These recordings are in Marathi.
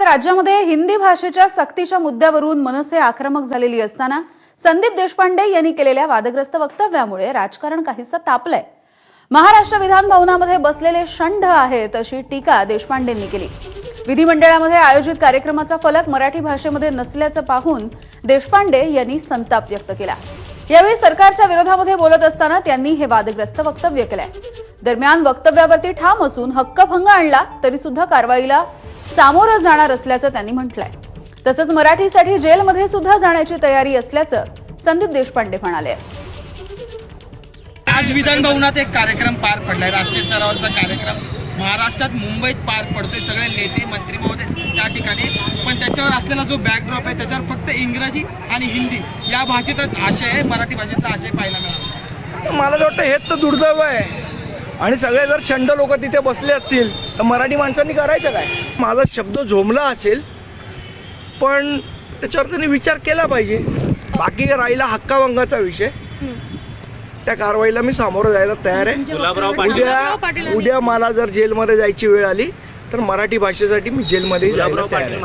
राज्यात राज्यामध्ये हिंदी भाषेच्या सक्तीच्या मुद्द्यावरून मनसे आक्रमक झालेली असताना संदीप देशपांडे यांनी केलेल्या वादग्रस्त वक्तव्यामुळे राजकारण काहीसं तापलंय. महाराष्ट्र विधान भवनामध्ये बसलेले षंढ आहेत अशी टीका देशपांडेंनी केली. विधिमंडळामध्ये आयोजित कार्यक्रमाचा फलक मराठी भाषेमध्ये नसल्याचं पाहून देशपांडे यांनी संताप व्यक्त केला. यावेळी सरकारच्या विरोधामध्ये बोलत असताना त्यांनी हे वादग्रस्त वक्तव्य केलंय. दरम्यान वक्तव्यावरती ठाम असून हक्कभंग आणला तरी सुद्धा कारवाईला सामोरं जाणार असल्याचं त्यांनी म्हटलंय. तसंच मराठीसाठी जेलमध्ये सुद्धा जाण्याची तयारी असल्याचं संदीप देशपांडे म्हणाले. आज विधान भवनात एक कार्यक्रम पार पडलाय. राष्ट्रीय स्तरावरचा कार्यक्रम महाराष्ट्रात मुंबईत पार पडतोय. सगळे नेते मंत्री महोदय त्या ठिकाणी. पण त्याच्यावर असलेला जो बॅकड्रॉप आहे त्याच्यावर फक्त इंग्रजी आणि हिंदी या भाषेतच आशय आहे. मराठी भाषेतला आशय पाहायला मिळाला. मला तर वाटतं हेच तर दुर्दैव आहे. आणि सगळे जर शंड लोक तिथे बसले असतील तर मराठी माणसांनी करायचं काय? माझा शब्द झोमला असेल पण त्याच्यावर त्यांनी विचार केला पाहिजे. बाकी राहिला हक्काभंगाचा विषय. त्या कारवाईला मी सामोरं जायला तयार आहे. उद्या उद्या मला जर जेलमध्ये जायची वेळ आली तर मराठी भाषेसाठी मी जेलमध्ये जायला तयार आहे.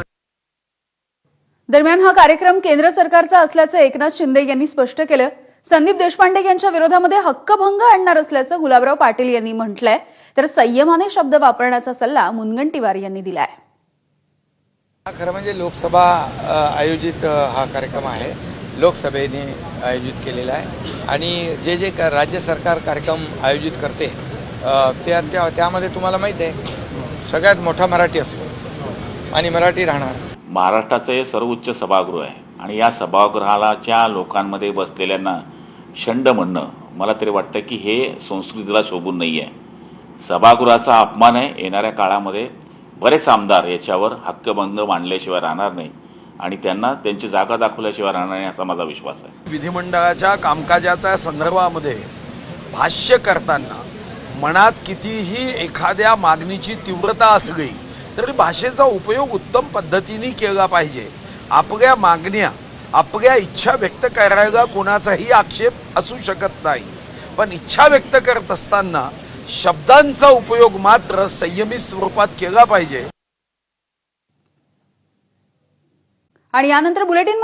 दरम्यान हा कार्यक्रम केंद्र सरकारचा असल्याचं एकनाथ शिंदे यांनी स्पष्ट केलं. संदीप देशपांडे यांच्या विरोधामध्ये हक्कभंग आणणार असल्याचं गुलाबराव पाटील यांनी म्हटलंय. तर संयमाने शब्द वापरण्याचा सल्ला मुनगंटीवार यांनी दिलाय. हा खरं म्हणजे लोकसभा आयोजित हा कार्यक्रम आहे. लोकसभेने आयोजित केलेला आहे. आणि जे जे क- राज्य सरकार कार्यक्रम आयोजित करते त्या त्या त्यामध्ये तुम्हाला माहीत आहे सगळ्यात मोठा मराठी असतो. आणि मराठी राहणार. महाराष्ट्राचं हे सर्वोच्च सभागृह आहे. आणि या सभागृहालाच्या लोकांमध्ये बसलेल्यांना शंड म्हणणं. मला तरी वाटतं की हे संस्कृतीला शोभून नाही आहे सभागृहाचा अपमान आहे. येणाऱ्या काळामध्ये बरेच आमदार याच्यावर हक्कभंग मांडल्याशिवाय राहणार नाही आणि त्यांना त्यांची जागा दाखवल्याशिवाय राहणार नाही असा माझा विश्वास आहे. विधिमंडळाच्या कामकाजाच्या संदर्भामध्ये भाष्य करताना मनात कितीही एखाद्या मागणीची तीव्रता असली तरी भाषेचा उपयोग उत्तम पद्धतीने केला पाहिजे. आपल्या मागण्या आपल्या इच्छा व्यक्त करायला कोणाचाही आक्षेप असू शकत नाही. पण इच्छा व्यक्त करत असताना शब्दांचा उपयोग मात्र संयमित स्वरूपात केला पाहिजे. आणि यानंतर बुलेटिन